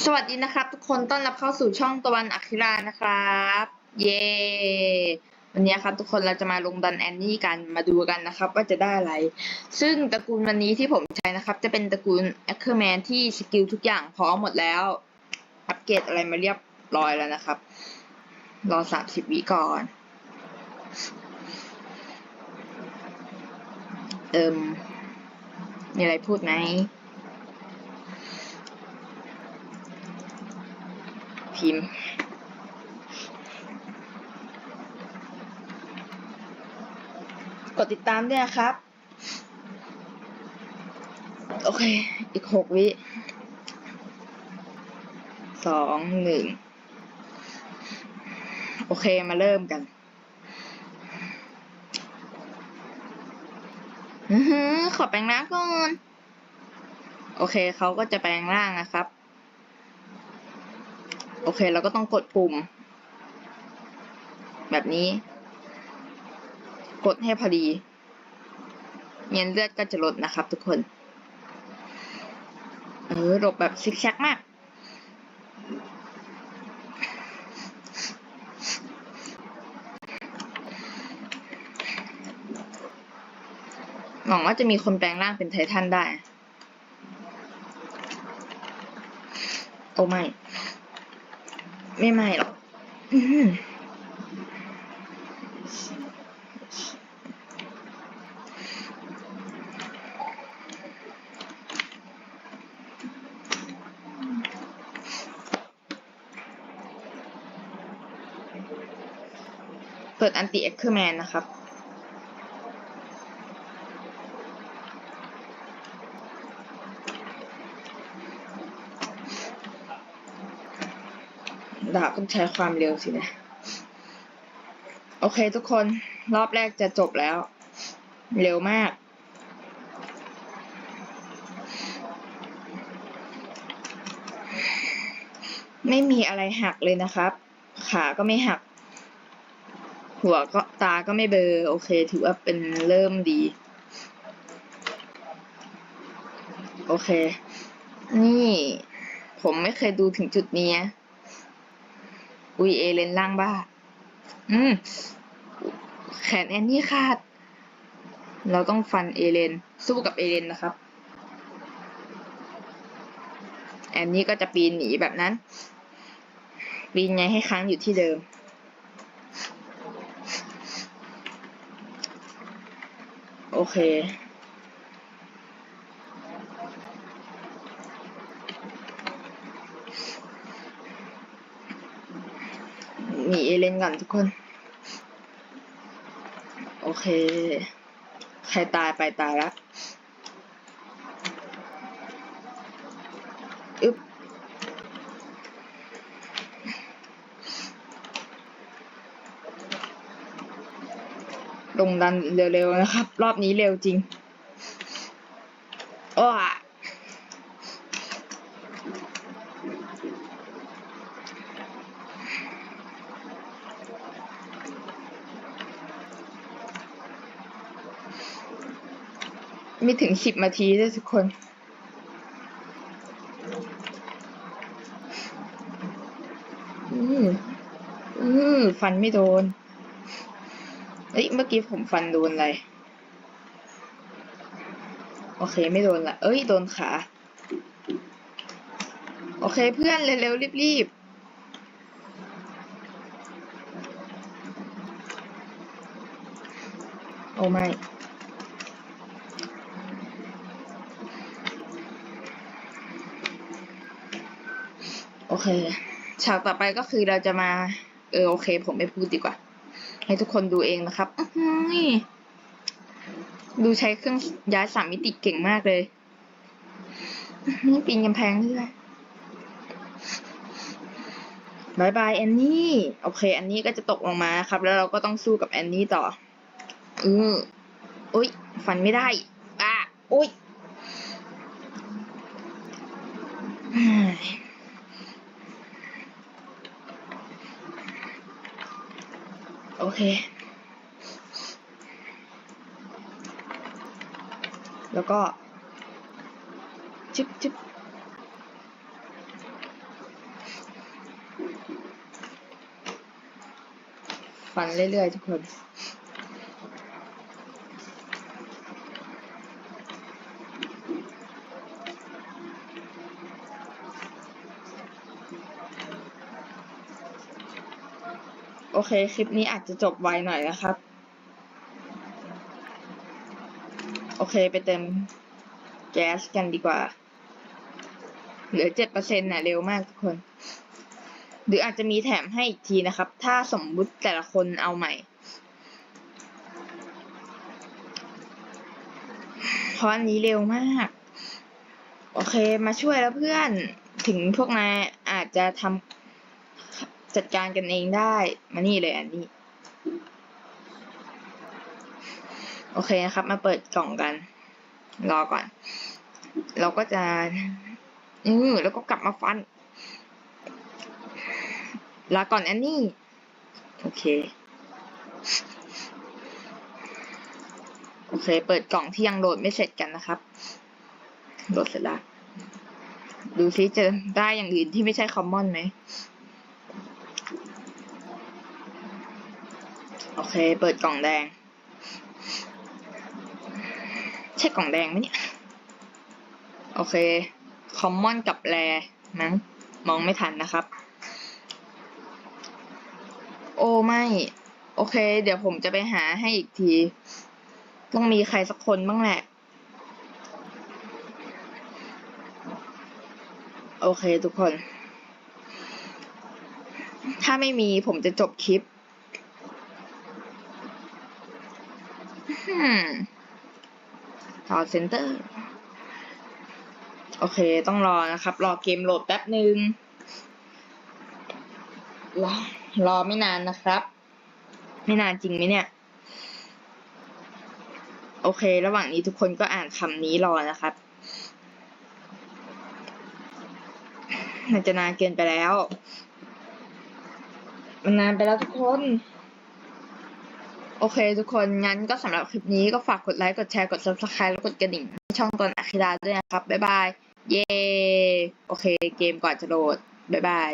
สวัสดีนะครับ ทุกคนต้อนรับเข้าสู่ช่องตะวันอัคคิรานะครับ เย้วันนี้ครับทุกคนเราจะมาลงดันแอนนี่กันมาดูกันนะครับ ว่าจะได้อะไร ซึ่งตระกูลวันนี้ที่ผมใช้นะครับ จะเป็นตระกูลแอคเคอร์แมนที่สกิลทุกอย่างพร้อมหมดแล้ว อัปเกรดอะไรมาเรียบร้อยแล้วนะครับ รอสามสิบวิก่อน เอิมมีอะไรพูดไหม พิมพ์กดติดตามด้วยนะครับ โอเค อีกหกวิสองหนึ่งโอเคมาเริ่มกันขอแปลงร่างก่อน โอเคเขาก็จะแปลงร่างนะครับ โอเค เราก็ต้องกดปุ่ม แบบนี้ กดให้พอดีเงินเลือดก็จะลดนะครับ ทุกคน เออหลบแบบซิกแซกมาก หวังว่าจะมีคนแปลงร่างเป็นไททันได้ โอ้ไม่ ไม่ไม่หรอกอื้อหือเปิดอันติเอ็กเคอร์แมนนะครับ ดาบต้องใช้ความเร็วสินะ โอเคทุกคนรอบแรกจะจบแล้ว เร็วมาก ไม่มีอะไรหักเลยนะครับ ขาก็ไม่หัก หัวก็ตาก็ไม่เบลอโอเค ถือว่าเป็นเริ่มดี โอเค นี่ผมไม่เคยดูถึงจุดนี้ อุยเอเลนล่างบ้า อืม แขนแอนนี่ขาด เราต้องฟันเอเลน สู้กับเอเลนนะครับ แอนนี่ก็จะปีนหนีแบบนั้น ปีนไงให้ค้างอยู่ที่เดิม โอเค หนีเอเลนก่อนทุกคน โอเค ใครตายไปตายแล้วอึ๊บลงดันเร็วๆนะครับ รอบนี้เร็วจริง ไม่ถึงสิบนาทีด้วยทุกคน อืมอืมฟันไม่โดน เอ้ย เมื่อกี้ผมฟันโดนอะไร โอเคไม่โดนละ เอ้ย โดนขา โอเคเพื่อน เร็วๆรีบๆโอ้ไม่ โอเค ฉากต่อไปก็คือเราจะมา เออโอเค ผมไม่พูดดีกว่า ให้ทุกคนดูเองนะครับดูใช้เครื่องย้ายสามมิติเก่งมากเลยอื้อหือปีนกำแพงด้วยบายบายแอนนี่โอเคแอนนี้ก็จะตกลงมาครับ แล้วเราก็ต้องสู้กับแอนนี่ต่อ อืออุ้ยฟันไม่ได้อะอุ้ย อเค แล้วก็จิ๊บจิ๊บฟันเรื่อยๆทุกคน เค คลิปนี้อาจจะจบไวหน่อยนะครับ โอเคไปเติมแก๊สกันดีกว่า เหลือเจ็ดเปอร์เซ็นต์น่ะเร็วมากทุกคน หรืออาจจะมีแถมให้อีกทีนะครับ ถ้าสมมุติแต่ละคนเอาใหม่ เพราะอันนี้เร็วมาก โอเคมาช่วยแล้วเพื่อน ถึงพวกนายอาจจะทำ จัดการกันเองได้มานี่เลยอันนี้ โอเคนะครับ มาเปิดกล่องกัน รอก่อน เราก็จะอือแล้วก็กลับมาฟันลาก่อนแอนนี่ โอเค โอเค เปิดกล่องที่ยังโหลดไม่เสร็จกันนะครับ โหลดเสร็จแล้ว ดูซิจะได้อย่างอื่นที่ไม่ใช่คอมมอนไหม โอเค เปิดกล่องแดง ใช่กล่องแดงไหมเนี่ย โอเค คอมมอนกับแรมั้งมองไม่ทันนะครับ โอ้ไม่ โอเค เดี๋ยวผมจะไปหาให้อีกที ต้องมีใครสักคนบ้างแหละ โอเคทุกคน ถ้าไม่มีผมจะจบคลิปอืม ต่อเซนเตอร์ โอเค ต้องรอนะครับ รอเกมโหลดแป๊บหนึ่งรอรอไม่นานนะครับ ไม่นานจริงไหมเนี่ย โอเค ระหว่างนี้ทุกคนก็อ่านคำนี้รอนะครับมันจะนานเกินไปแล้ว มันนานไปแล้วทุกคน โอเคทุกคน งั้นก็สำหรับคลิปนี้ก็ฝากกดไลค์ กดแชร์ กด subscribe แล้วกดกระดิ่ง ช่องตอนอะคิราด้วยนะครับ บ๊ายบาย เย้ โอเค เกมก่อนจะโหลด บ๊ายบาย